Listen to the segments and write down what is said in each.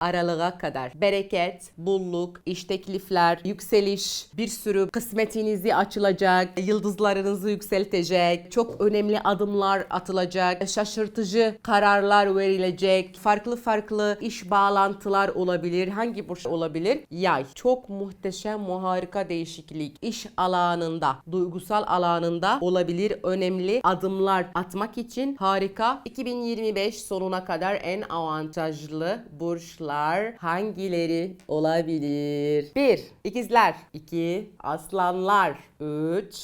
aralığa kadar bereket, bolluk, iş teklifler, yükseliş, bir sürü kısmetinizi açılacak, yıldızlarınızı yükseltecek, çok önemli adımlar atılacak, şaşırtıcı kararlar verilecek, farklı farklı iş bağlantılar olabilir. Hangi burç olabilir? Yay. Çok muhteşem, harika değişiklik. İş alanında, duygusal alanında olabilir. Önemli adımlar atmak için harika. 2025 sonuna kadar en avantajlı burçlar hangileri olabilir? 1. İkizler 2. Aslanlar 3.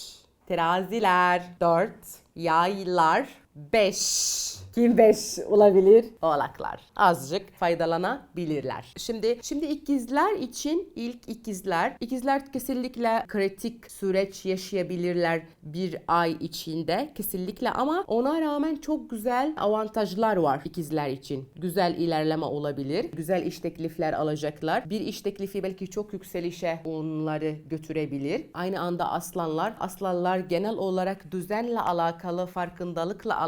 Teraziler 4. Yaylar 5. Kim 5 olabilir? Oğlaklar. Azıcık faydalanabilirler. Şimdi şimdi ikizler için ilk ikizler. İkizler kesinlikle kritik süreç yaşayabilirler bir ay içinde. Kesinlikle ama ona rağmen çok güzel avantajlar var ikizler için. Güzel ilerleme olabilir. Güzel iş teklifler alacaklar. Bir iş teklifi belki çok yükselişe onları götürebilir. Aynı anda aslanlar. Aslanlar genel olarak düzenle alakalı, farkındalıkla alakalı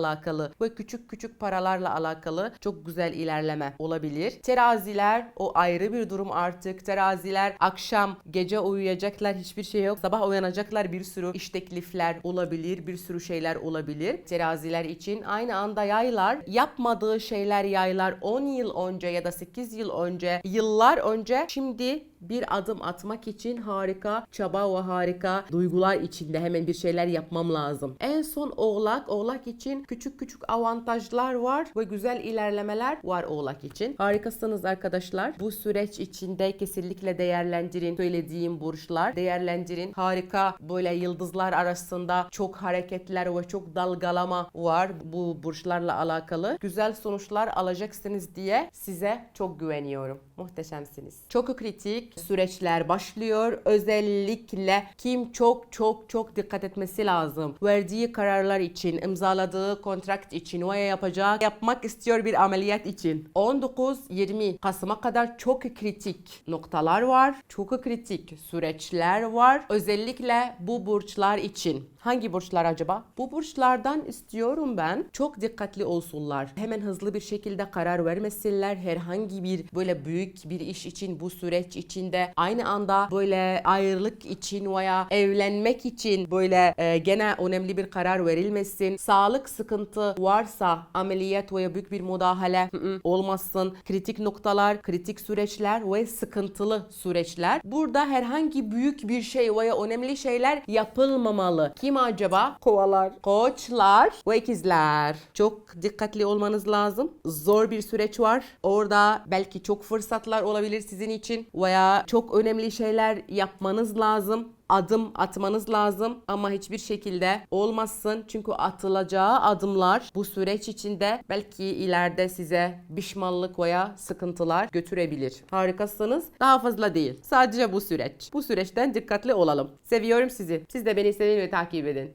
ve küçük küçük paralarla alakalı çok güzel ilerleme olabilir. Teraziler o ayrı bir durum artık. Teraziler akşam gece uyuyacaklar hiçbir şey yok. Sabah uyanacaklar bir sürü iş teklifler olabilir. Bir sürü şeyler olabilir. Teraziler için aynı anda yaylar yapmadığı şeyler yaylar 10 yıl önce ya da 8 yıl önce yıllar önce şimdi bir adım atmak için harika çaba ve harika duygular içinde hemen bir şeyler yapmam lazım. En son oğlak, oğlak için küçük küçük avantajlar var ve güzel ilerlemeler var oğlak için. Harikasınız arkadaşlar. Bu süreç içinde kesinlikle değerlendirin söylediğim burçlar. Değerlendirin. Harika böyle yıldızlar arasında çok hareketler ve çok dalgalama var bu burçlarla alakalı. Güzel sonuçlar alacaksınız diye size çok güveniyorum. Muhteşemsiniz. Çok kritik süreçler başlıyor. Özellikle kim çok çok çok dikkat etmesi lazım. Verdiği kararlar için, imzaladığı kontrakt için veya yapacak, yapmak istiyor bir ameliyat için. 19-20 Kasım'a kadar çok kritik noktalar var. Çok kritik süreçler var. Özellikle bu burçlar için. Hangi burçlar acaba? Bu burçlardan istiyorum ben çok dikkatli olsunlar. Hemen hızlı bir şekilde karar vermesinler. Herhangi bir böyle büyük bir iş için bu süreç içinde aynı anda böyle ayrılık için veya evlenmek için böyle e, gene önemli bir karar verilmesin. Sağlık sıkıntı varsa ameliyat veya büyük bir müdahale olmasın. Kritik noktalar, kritik süreçler ve sıkıntılı süreçler. Burada herhangi büyük bir şey veya önemli şeyler yapılmamalı. Kim acaba? Kovalar, koçlar ve ikizler. Çok dikkatli olmanız lazım. Zor bir süreç var. Orada belki çok fırsatlar olabilir sizin için veya çok önemli şeyler yapmanız lazım adım atmanız lazım ama hiçbir şekilde olmasın çünkü atılacağı adımlar bu süreç içinde belki ileride size pişmanlık veya sıkıntılar götürebilir. Harikasınız. Daha fazla değil. Sadece bu süreç. Bu süreçten dikkatli olalım. Seviyorum sizi. Siz de beni sevin ve takip edin.